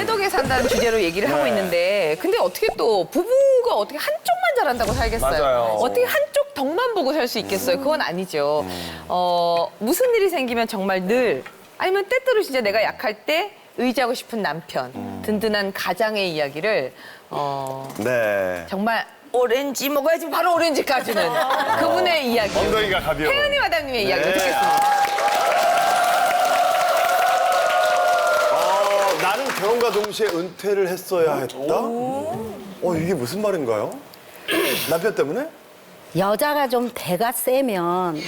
아내 덕에 산다는 주제로 얘기를 하고 있는데 근데 어떻게 또 부부가 어떻게 한쪽만 잘한다고 살겠어요? 맞아요. 어떻게 한쪽 덕만 보고 살 수 있겠어요? 그건 아니죠. 어, 무슨 일이 생기면 정말 늘 아니면 때때로 진짜 내가 약할 때 의지하고 싶은 남편, 든든한 가장의 이야기를 어, 네. 정말 오렌지 먹어야지 바로 오렌지까지는 그분의 이야기. 엉덩이가 가벼워. 혜은이 마담님의 이야기를 네. 듣겠습니다. 결혼과 동시에 은퇴를 했어야 했다? 어, 이게 무슨 말인가요? 남편 때문에? 여자가 좀 대가 세면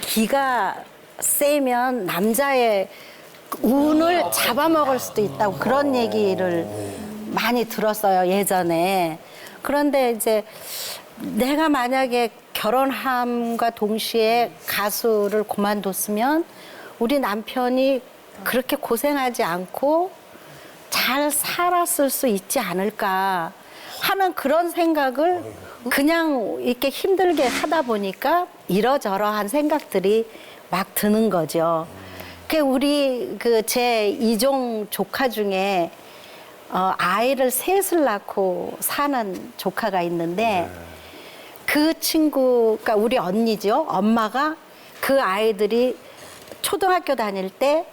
기가 세면 남자의 운을 잡아먹을 수도 있다고 그런 얘기를 많이 들었어요 예전에 그런데 이제 내가 만약에 결혼함과 동시에 가수를 그만뒀으면 우리 남편이 그렇게 고생하지 않고 잘 살았을 수 있지 않을까 하는 그런 생각을 그냥 이렇게 힘들게 하다 보니까 이러저러한 생각들이 막 드는 거죠. 그 우리 그 제 이종 조카 중에 어, 아이를 셋을 낳고 사는 조카가 있는데 그 친구가 우리 언니죠. 엄마가 그 아이들이 초등학교 다닐 때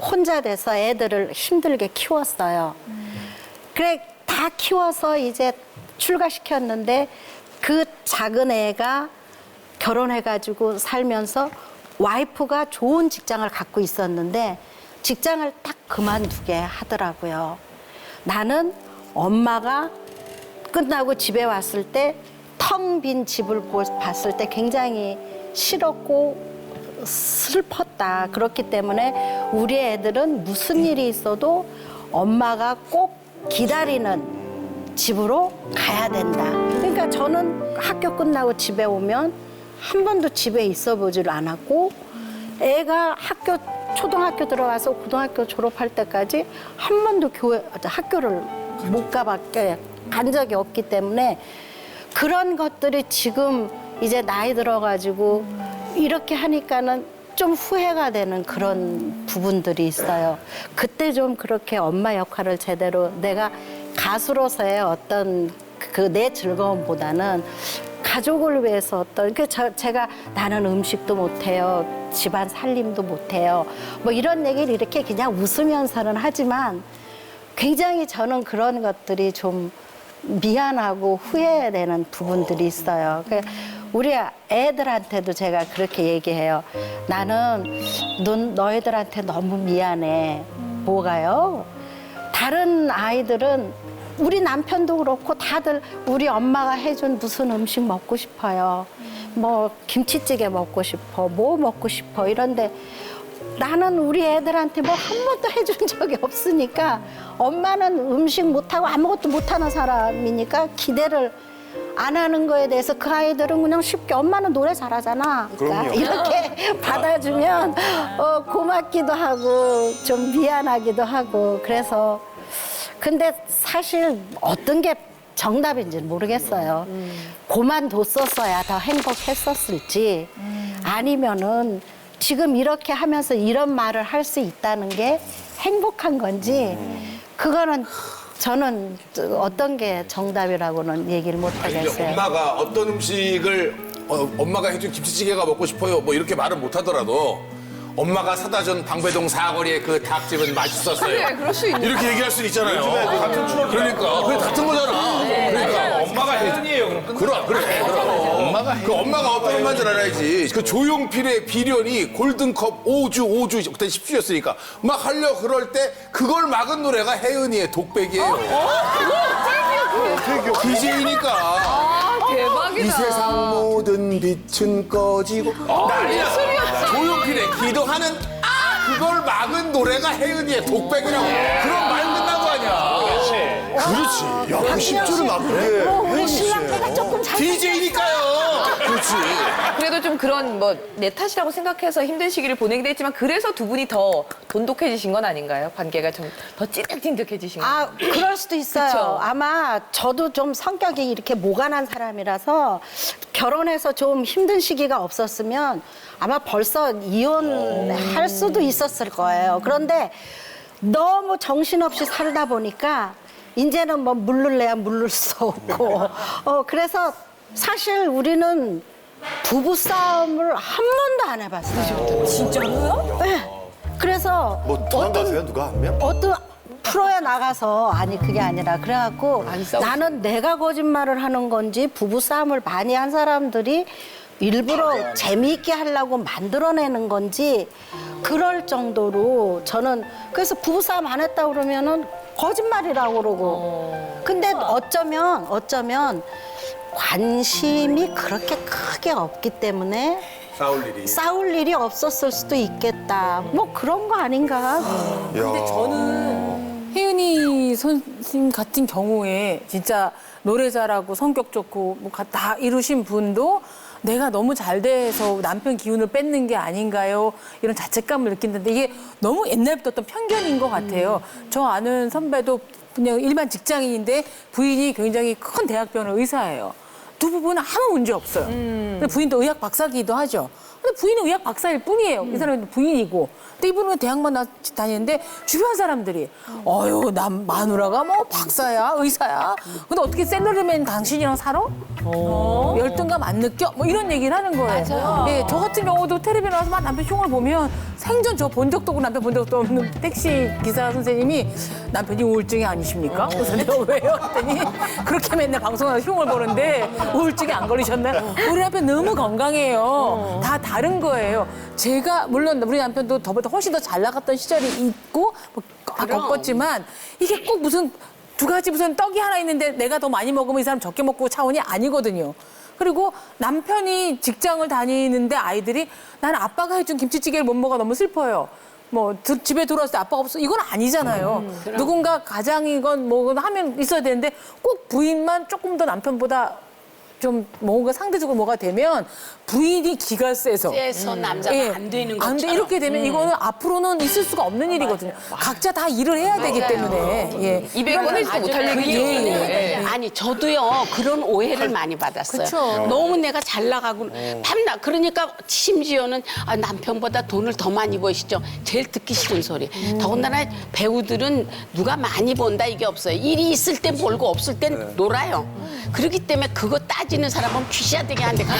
혼자 돼서 애들을 힘들게 키웠어요. 그래 다 키워서 이제 출가시켰는데 그 작은 애가 결혼해가지고 살면서 와이프가 좋은 직장을 갖고 있었는데 직장을 딱 그만두게 하더라고요. 나는 엄마가 끝나고 집에 왔을 때 텅 빈 집을 보- 봤을 때 굉장히 싫었고 슬펐다. 그렇기 때문에 우리 애들은 무슨 일이 있어도 엄마가 꼭 기다리는 집으로 가야 된다. 그러니까 저는 학교 끝나고 집에 오면 한 번도 집에 있어 보질 않았고 애가 학교 초등학교 들어가서 고등학교 졸업할 때까지 한 번도 교회 학교를 못 가밖에 간 적이 없기 때문에 그런 것들이 지금 이제 나이 들어가지고 이렇게 하니까는 좀 후회가 되는 그런 부분들이 있어요. 그때 좀 그렇게 엄마 역할을 제대로 내가 가수로서의 어떤 그 내 즐거움보다는 가족을 위해서 어떤 그 저, 제가 나는 음식도 못해요 집안 살림도 못해요 뭐 이런 얘기를 이렇게 그냥 웃으면서는 하지만 굉장히 저는 그런 것들이 좀 미안하고 후회되는 부분들이 있어요. 그 우리 애들한테도 제가 그렇게 얘기해요. 나는 넌 너희들한테 너무 미안해. 뭐가요? 다른 아이들은 우리 남편도 그렇고 다들 우리 엄마가 해준 무슨 음식 먹고 싶어요. 뭐 김치찌개 먹고 싶어, 뭐 먹고 싶어 이런데 나는 우리 애들한테 뭐 한 번도 해준 적이 없으니까 엄마는 음식 못하고 아무것도 못하는 사람이니까 기대를 안 하는 거에 대해서 그 아이들은 그냥 쉽게 엄마는 노래 잘하잖아. 그러니까 그럼요. 이렇게 받아주면 어, 고맙기도 하고 좀 미안하기도 하고 그래서 근데 사실 어떤 게 정답인지는 모르겠어요. 고만뒀었어야 더 행복했었을지 아니면은 지금 이렇게 하면서 이런 말을 할 수 있다는 게 행복한 건지 그거는 저는 어떤 게 정답이라고는 얘기를 못 하겠어요. 엄마가 어떤 음식을 어, 엄마가 해준 김치찌개가 먹고 싶어요. 뭐 이렇게 말은 못 하더라도 엄마가 사다 준 방배동 사거리의 그 닭집은 맛있었어요. 그래, 그럴 수 있는 이렇게 얘기할 수 있잖아요. 같은 추억. 그러니까 그게 같은 거잖아. 그러니까 엄마가 혜연이에요. 그럼 그럼 그래. 그럼. 엄마가 그 엄마가 어떤 엄마인 줄 알아야지. 그 조용필의 비련이 골든컵 5주 5주 그때 10주였으니까 막 하려 그럴 때 그걸 막은 노래가 혜은이의 독백이에요. DJ니까. 아, 대박이다. 이 세상 모든 빛은 꺼지고 난리야 기도하는 아 그걸 막은 노래가 혜은이의 독백이라고. 그럼 말 끝난 거 아니야. 그렇지. 야, 그 10주를 막는 어, 게 우리 신랑 때가 조금 잘 DJ니까요 그렇지 그래도 좀 그런 뭐 내 탓이라고 생각해서 힘든 시기를 보내기도 했지만 그래서 두 분이 더 돈독해지신 건 아닌가요? 관계가 좀 더 찐득찐득해지신 거. 아, 그럴 수도 있어요. 그쵸? 아마 저도 좀 성격이 이렇게 모간한 사람이라서 결혼해서 좀 힘든 시기가 없었으면 아마 벌써 이혼할 수도 있었을 거예요. 그런데 너무 정신없이 살다 보니까 이제는 뭐 물를래야 물를 수 없고 어 그래서 사실 우리는 부부 싸움을 한 번도 안 해봤어요. 진짜로요? 네. 그래서 뭐 도망가세요 누가 한 명? 어떤 프로에 나가서 아니 그게 아니라 그래갖고. 나는 내가 거짓말을 하는 건지 부부 싸움을 많이 한 사람들이 일부러 재미있게 하려고 만들어내는 건지 그럴 정도로 저는 그래서 부부 싸움 안 했다 그러면은 거짓말이라고 그러고 근데 어쩌면 어쩌면 관심이 그렇게 크게 없기 때문에 싸울 일이. 싸울 일이 없었을 수도 있겠다 뭐 그런 거 아닌가 근데 저는 혜은이 선생님 같은 경우에 진짜 노래 잘하고 성격 좋고 뭐 다 이루신 분도 내가 너무 잘 돼서 남편 기운을 뺏는 게 아닌가요? 이런 자책감을 느낀다는데 이게 너무 옛날부터 어떤 편견인 것 같아요. 저 아는 선배도 그냥 일반 직장인인데 부인이 굉장히 큰 대학병원 의사예요. 두 부부는 아무 문제 없어요. 근데 부인도 의학 박사기도 하죠. 근데 부인은 의학 박사일 뿐이에요. 이 사람은 부인이고. 근데 이분은 대학만 나 다니는데 주변 사람들이 어유 남 마누라가 뭐 박사야 의사야. 근데 어떻게 셀러리맨 당신이랑 살아? 어, 열등감 안 느껴? 뭐 이런 얘기를 하는 거예요. 예, 저 같은 경우도 텔레비에 나와서 막 남편 흉을 보면 생전 저 본 적도 없고 남편 본 적도 없는 택시 기사 선생님이 남편이 우울증이 아니십니까? 그래서 내가 왜요? 했더니 그렇게 맨날 방송에서 흉을 보는데 우울증이 안 걸리셨나요? 우리 남편 너무 건강해요. 다 다른 거예요. 제가 물론 우리 남편도 저보다 훨씬 더 잘 나갔던 시절이 있고 뭐 아, 겪었지만 이게 꼭 무슨 두 가지 무슨 떡이 하나 있는데 내가 더 많이 먹으면 이 사람 적게 먹고 차원이 아니거든요. 그리고 남편이 직장을 다니는데 아이들이 나는 아빠가 해준 김치찌개를 못 먹어 너무 슬퍼요. 뭐 드- 집에 들어왔을 때 아빠가 없어 이건 아니잖아요. 누군가 가장이건 뭐건 하면 있어야 되는데 꼭 부인만 조금 더 남편보다 좀 뭔가 상대적으로 뭐가 되면 부인이 기가 세서 세서 남자가 예, 안 되는 안 돼. 것처럼. 이렇게 되면 이거는 앞으로는 있을 수가 없는 일이거든요. 각자 다 일을 해야 되기 때문에. 예. 입에 꺼내지도 못할 그 얘기죠. 얘기는 예. 아니 저도요 그런 오해를 많이 받았어요. 그쵸. 너무 내가 잘 나가고 밤나 그러니까 심지어는 아, 남편보다 돈을 더 많이 버시죠. 제일 듣기 싫은 소리. 더군다나 배우들은 누가 많이 번다 이게 없어요. 일이 있을 땐 벌고 없을 땐 놀아요. 그렇기 때문에 그거 따지는 사람은 귀시야 되게 한대. 그리고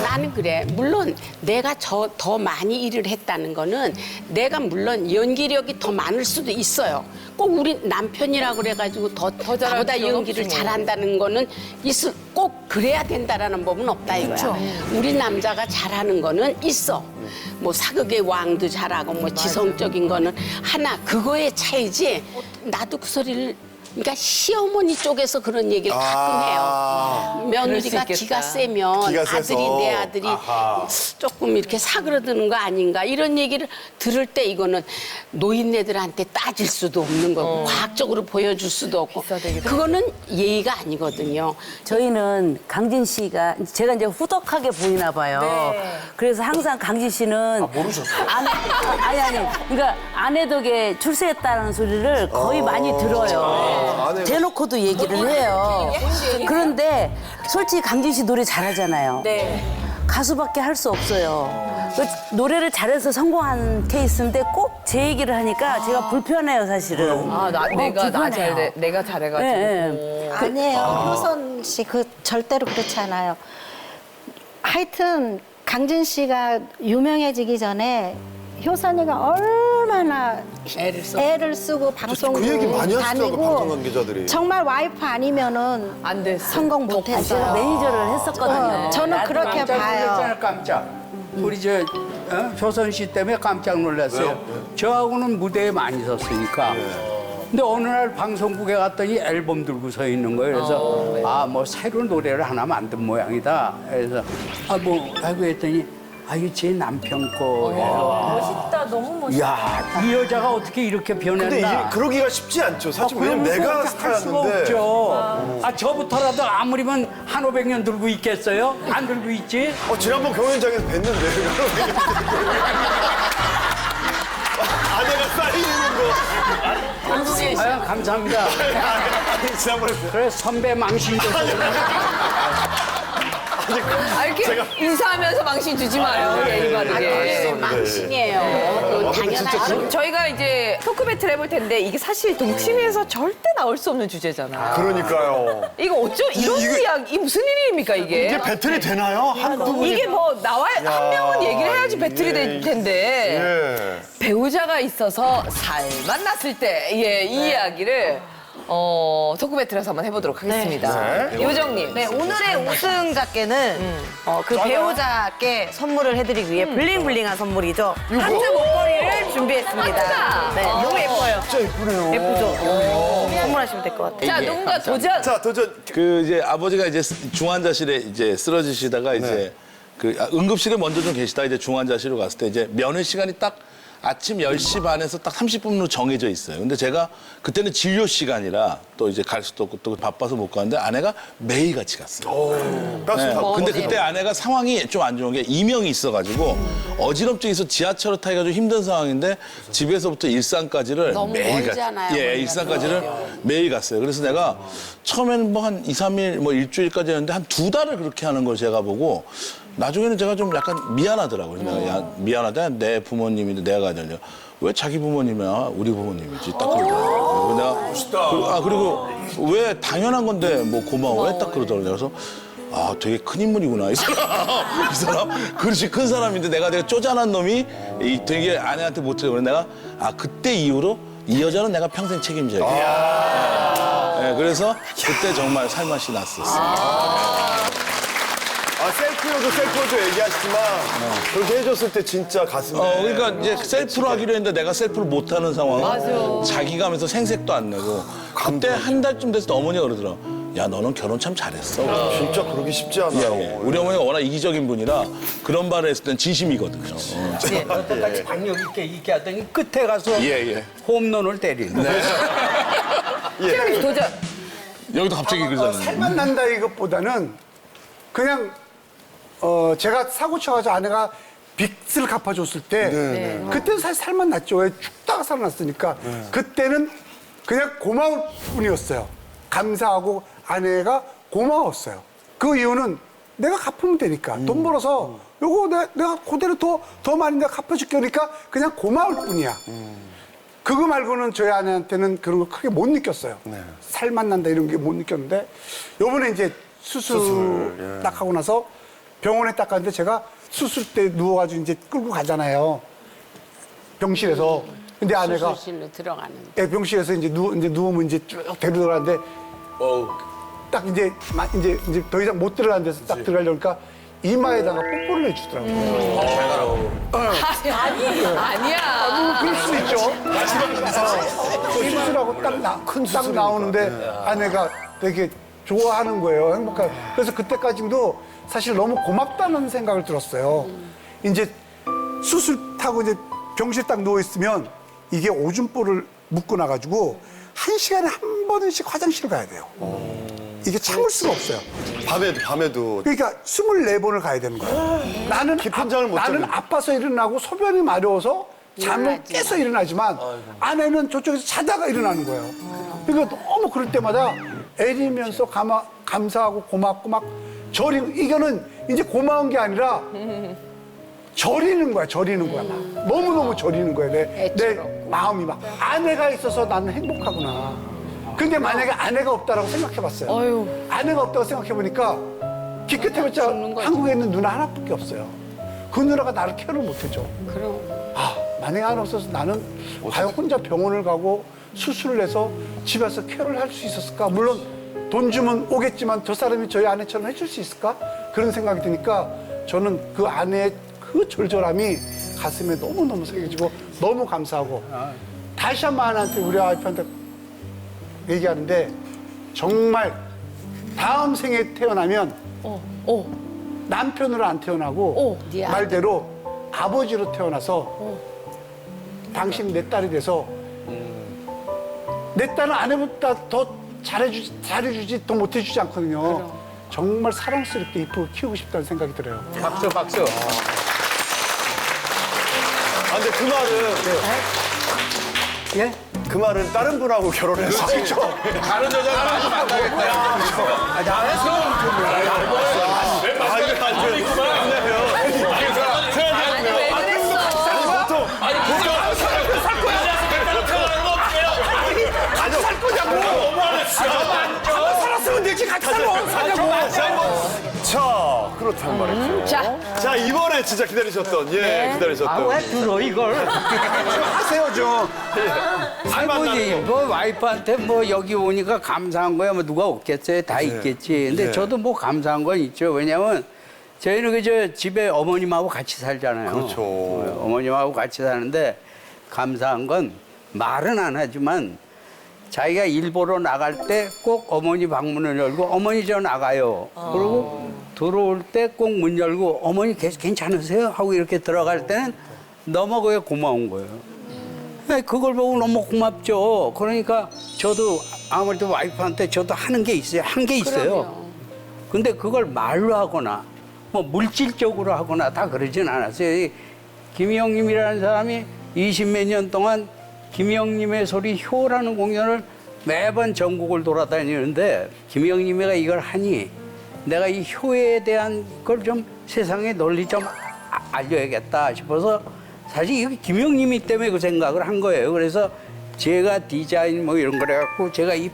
나는 그래. 물론 내가 저 더 많이 일을 했다는 거는 내가 물론 연기력이 더 많을 수도 있어요. 꼭 우리 남편이라고 그래가지고 더, 더 잘할 필요는 연기를 없지 뭐. 잘한다는 거는 있을 꼭 그래야 된다라는 법은 없다 이거야. 우리 남자가 잘하는 거는 있어. 뭐 사극의 왕도 잘하고 뭐 지성적인 거는 하나 그거의 차이지. 나도 그 소리를 그러니까 시어머니 쪽에서 그런 얘기를 가끔 아. 해요. 며느리가 그럴 수 기가 있겠다. 세면 기가 세서. 아들이 내 아들이 조금 이렇게 사그러드는 거 아닌가 이런 얘기를 들을 때 이거는 노인네들한테 따질 수도 없는 거고 과학적으로 보여줄 수도 없고 비싸대기도 그거는 예의가 아니거든요. 저희는 강진 씨가 제가 이제 후덕하게 보이나 봐요. 그래서 항상 강진 씨는 모르셨어요? 아내, 아니 아니. 그러니까 아내 덕에 출세했다는 소리를 거의 많이 들어요. 아내. 대놓고도 얘기를 해요. 그런데 솔직히 강진 씨 노래 잘하잖아요. 네. 가수밖에 할 수 없어요. 그 노래를 잘해서 성공한 케이스인데 꼭 제 얘기를 하니까 제가 불편해요, 사실은. 아, 나, 어, 내가 나. 잘, 내가 잘해가지고. 예, 예. 아니에요. 효선 씨 그 절대로 그렇지 않아요. 하여튼 강진 씨가 유명해지기 전에 효선이가 얼마나 애를 써. 애를 쓰고 방송국 그 얘기 많이 하시더라고요, 다니고 방송 관계자들이. 정말 와이프 아니면은 안 됐어. 성공 제가 못했어요. 매니저를 했었거든요. 어, 저는 그렇게 깜짝 봐요. 놀랐잖아요, 깜짝. 우리 저 어? 효선 씨 때문에 깜짝 놀랐어요. 저하고는 무대에 많이 섰으니까. 근데 어느 날 방송국에 갔더니 앨범 들고 서 있는 거예요. 그래서 아 뭐 새로 노래를 하나 만든 모양이다. 그래서 아뭐 하고 했더니 아 이게 제 남편 거예요. 멋있다, 너무 멋있다. 이야 이 여자가 어떻게 이렇게 변했나? 근데 이게 그러기가 쉽지 않죠. 사실 왜냐면 그러면서 내가 할 수가 스타였는데. 없죠. 아 저부터라도 아무리면 한 오백 년 들고 있겠어요? 안 들고 있지? 어, 지난번 경연장에서 뵀는데. 아내가 쌓이는 거. 아유 감사합니다. 아니, 지난번에 뵀- 그래 선배 망신 줬어. 아, 이렇게 인사하면서 망신 주지 마요. 예의 아, 바르게. 망신이에요. 그 당연하죠. 저희가 이제 토크 배틀 해볼 텐데 이게 사실 동치미에서 절대 나올 수 없는 주제잖아. 그러니까요. 이거 어쩌 이런 이게- 이야기 이 무슨 일입니까 이게? 이게 배틀이 되나요? 한두 분이. 이게 뭐 나와 한 명은 얘기를 해야지 배틀이 될 텐데 예. 배우자가 있어서 살 만났을 때 예 이 이야기를 어 토크 배틀에서 한번 해보도록 하겠습니다. 네. 요정님. 네, 오늘의 우승자께는 어, 그 배우자께 선물을 해드리기 위해 블링블링한 선물이죠. 하트 목걸이를 준비했습니다. 네, 너무 예뻐요. 진짜 예쁘네요. 예쁘죠? 선물하시면 될 것 같아요. 자 누군가 도전. 자, 도전. 그 이제 아버지가 이제 중환자실에 이제 쓰러지시다가 이제 그 아, 응급실에 먼저 좀 계시다 이제 중환자실로 갔을 때 이제 면회 시간이 딱 아침 10시 반에서 딱 30분으로 정해져 있어요. 근데 제가 그때는 진료 시간이라 또 이제 갈 수도 없고 또 바빠서 못 가는데 아내가 매일 같이 갔어요. 네. 근데 그때 아내가 상황이 좀 안 좋은 게 이명이 있어가지고 어지럼증이 있어 지하철을 타기가 좀 힘든 상황인데 집에서부터 일산까지를 너무 매일 멀잖아요, 갔, 예. 일산까지를 매일 갔어요. 그래서 내가 처음에는 뭐 한 2, 3일 뭐 일주일까지 했는데 한 두 달을 그렇게 하는 걸 제가 보고 나중에는 제가 좀 약간 미안하더라고요. 내가 야, 미안하다. 내 부모님인데 내가 되냐. 왜 자기 부모님이야 우리 부모님이지 딱 그러더라고요. 내가 그, 아 그리고 왜 당연한 건데 뭐 고마워 왜딱 그러더라고요. 그래서 아 되게 큰 인물이구나 이 사람 이 사람 그릇이 큰 사람인데 내가 되게 쪼잔한 놈이 이 되게 아내한테 못해요. 그래서 내가 아 그때 이후로 이 여자는 내가 평생 책임져야겠다. 네, 그래서 그때 정말 살맛이 났었어요. 아, 셀프여도 셀프여도 얘기하시지만 그렇게 해줬을 때 진짜 가슴에. 어, 그러니까 이제 셀프로 하기로 했는데 내가 셀프를 못하는 상황. 자기가 하면서 생색도 안 내고. 그때 한 달쯤 됐을 때 어머니가 그러더라. 야, 너는 결혼 참 잘했어. 진짜 그러기 쉽지 예, 않아요. 예. 우리 어머니가 워낙 이기적인 분이라 그런 말을 했을 땐 진심이거든요. 어. 여태까지 박력 있게 있게 하더니 끝에 가서 예, 예. 홈런을 때리는. 최현희 도전. 여기도 갑자기 그러잖아요. 살만 난다 이것보다는 그냥 어 제가 사고 쳐가지고 아내가 빚을 갚아줬을 때 그때는 사실 살만 났죠. 왜 죽다가 살아났으니까. 그때는 그냥 고마울 뿐이었어요. 감사하고 아내가 고마웠어요. 그 이유는 내가 갚으면 되니까. 돈 벌어서 요거 내, 내가 그대로 더, 더 많이 내가 갚아줄게 그러니까 그냥 고마울 뿐이야. 그거 말고는 저희 아내한테는 그런 거 크게 못 느꼈어요. 살 만 난다 이런 게 못 느꼈는데 요번에 이제 수술, 딱 하고 나서 병원에 딱 갔는데 제가 수술 때 누워가지고 이제 끌고 가잖아요. 병실에서. 근데 아내가 수술실로 들어가는. 예, 병실에서 이제 누 이제 누우면 이제 쭉 데려가는데 딱 이제 마- 이제 이제 더 이상 못 들어가는 데서 딱 들어가려니까 이마에다가 뽀뽀를 해주더라고요. 아니야. 뭐 그럴 수 있죠. 어, 그 수술하고 딱, 나, 딱 나오는데 아내가 되게 좋아하는 거예요. 행복한. 그래서 그때까지도 사실 너무 고맙다는 생각을 들었어요. 이제 수술 타고 이제 병실 딱 누워 있으면 이게 오줌볼을 묶고 나가지고 한 시간에 한 번씩 화장실을 가야 돼요. 이게 참을 수가 없어요. 밤에도, 밤에도. 그러니까 24번을 가야 되는 거야. 나는 깊은 잠을 못 나는 자고. 아파서 일어나고 소변이 마려워서 잠을 깨서 일어나지만 아내는 저쪽에서 자다가 일어나는 거예요. 그러니까 너무 그럴 때마다 애리면서 감사하고 고맙고 막 저리 이거는 이제 고마운 게 아니라 저리는 거야, 저리는 거야. 막. 너무너무 저리는 거야. 내, 내 마음이 막. 아내가 있어서 나는 행복하구나. 근데 만약에 아내가 없다라고 생각해 봤어요. 아내가 없다고 생각해 보니까 기껏해봤자 한국에 있는 누나 하나밖에 없어요. 그 누나가 나를 케어를 못 해줘. 그럼. 아, 만약에 하나 없어서 나는 과연 혼자 병원을 가고 수술을 해서 집에서 케어를 할 수 있었을까? 물론 돈 주면 오겠지만 저 사람이 저희 아내처럼 해줄 수 있을까? 그런 생각이 드니까 저는 그 아내의 그 절절함이 가슴에 너무너무 새겨지고 너무 감사하고 다시 한 번 아내한테 우리 와이프한테 얘기하는데 정말 다음 생에 태어나면 남편으로 안 태어나고 네 말대로 아버지로 태어나서 당신 내 딸이 돼서 내 딸은 아내보다 더 잘해주지, 잘해주지 더 못해주지 않거든요. 정말 사랑스럽게 이쁘게 키우고 싶다는 생각이 들어요. 박수 박수. 아, 근데 그 말은, 예? 그 말은 다른 분하고 결혼해서. 그렇죠. 다른 여자가 많이 만나겠다. 아, 아니 왜 그랬어? 보통 아니 보통 살 거야. 아니요. 살 거냐고. 살았으면 되지 같이 살아. 자, 그렇단 말이죠. 자. 자, 이번에 진짜 기다리셨던, 예, 기다리셨던. 아, 들어 이걸? 하세요 좀. 아니 뭐지 뭐 와이프한테 뭐 여기 오니까 감사한 거야 뭐 누가 없겠어요 다 있겠지 근데 네. 저도 뭐 감사한 건 있죠 왜냐면 저희는 그저 집에 어머님하고 같이 살잖아요 그렇죠. 어, 어머님하고 같이 사는데 감사한 건 말은 안 하지만 자기가 일보러 나갈 때 꼭 어머니 방문을 열고 어머니 저 나가요 그리고 들어올 때 꼭 문 열고 어머니 괜- 괜찮으세요 하고 이렇게 들어갈 때는 너무 그게 고마운 거예요. 네, 그걸 보고 너무 고맙죠. 그러니까 저도 아무래도 와이프한테 저도 하는 게 있어요. 한 게 있어요. 근데 그걸 말로 하거나 뭐 물질적으로 하거나 다 그러진 않았어요. 이 김희영님이라는 사람이 20 몇 년 동안 김희영님의 소리 효라는 공연을 매번 전국을 돌아다니는데 김희영님이가 이걸 하니 내가 이 효에 대한 걸 좀 세상에 널리 좀 아- 알려야겠다 싶어서 사실 이게 김영님이 때문에 그 생각을 한 거예요. 그래서 제가 디자인 뭐 이런 걸 해갖고 제가 이,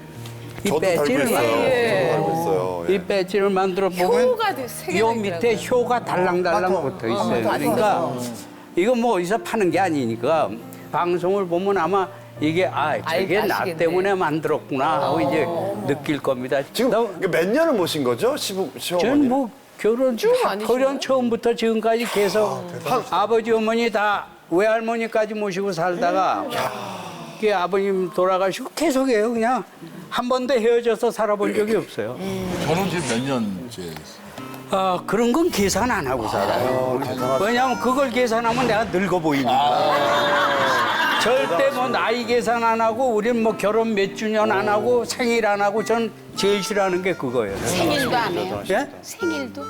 이 저도 달고 배지를 있어요. 만들었어요. 저도 달고 있어요. 예. 이 배지를 만들어 보면 효가 돼, 세 개나 요 밑에 효가 달랑달랑 붙어 있어요. 그러니까 이거 뭐 어디서 파는 게 아니니까 방송을 보면 아마 이게 아 저게 알- 나 아시겠네. 때문에 만들었구나 하고 이제 느낄 겁니다. 지금 나- 이게 몇 년을 모신 거죠? 시부, 시어머니? 저는 뭐 결혼 아니시나요? 결혼 처음부터 지금까지 계속 아 버지 어머니 다 외할머니까지 모시고 살다가 이게 아버님 돌아가시고 계속해요 그냥 한 번도 헤어져서 살아본 적이 없어요. 결혼 지금 몇 년째? 아 그런 건 계산 안 하고 살아요. 왜냐하면 그걸 계산하면 내가 늙어 보이니까. 절대 뭐 나이 계산 안 하고 우린 뭐 결혼 몇 주년 안 하고 생일 안 하고 전 제일 싫어하는 게 그거예요. 생일도 안 해요. 예? 생일도.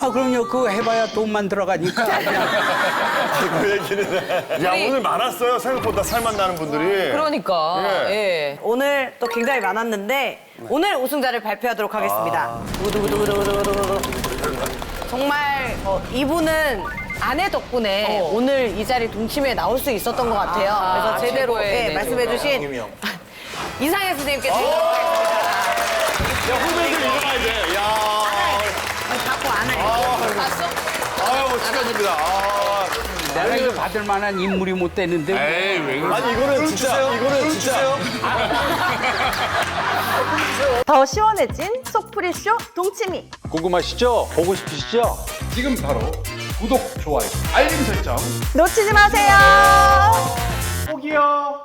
아 그럼요 그거 해봐야 돈만 들어가니까 그 얘기는. 야, 오늘 많았어요. 생각보다 살맛 나는 분들이. 그러니까. 예. 예. 오늘 또 굉장히 많았는데 오늘 우승자를 발표하도록 하겠습니다. 두구두구두구두구두구두구. 정말 어, 이분은 아내 덕분에 오늘 이 자리 동침에 나올 수 있었던 것 같아요. 아, 그래서 제대로 최고의 예, 네, 말씀해주신 이상해 선생님께 드리도록 하겠습니다. 야, 후배들 일어나야 돼. 야. 받고 안아요. 봤어? 아유, 축하드립니다. 아. 내가 이거 받을 만한 인물이 못 되는데 에이 왜 그래? 아니, 이거는 진짜, 이거는 진짜. 더 시원해진 속풀이쇼 동치미. 궁금하시죠? 보고 싶으시죠? 지금 바로 구독, 좋아요, 알림 설정 놓치지 마세요. 꼭이요.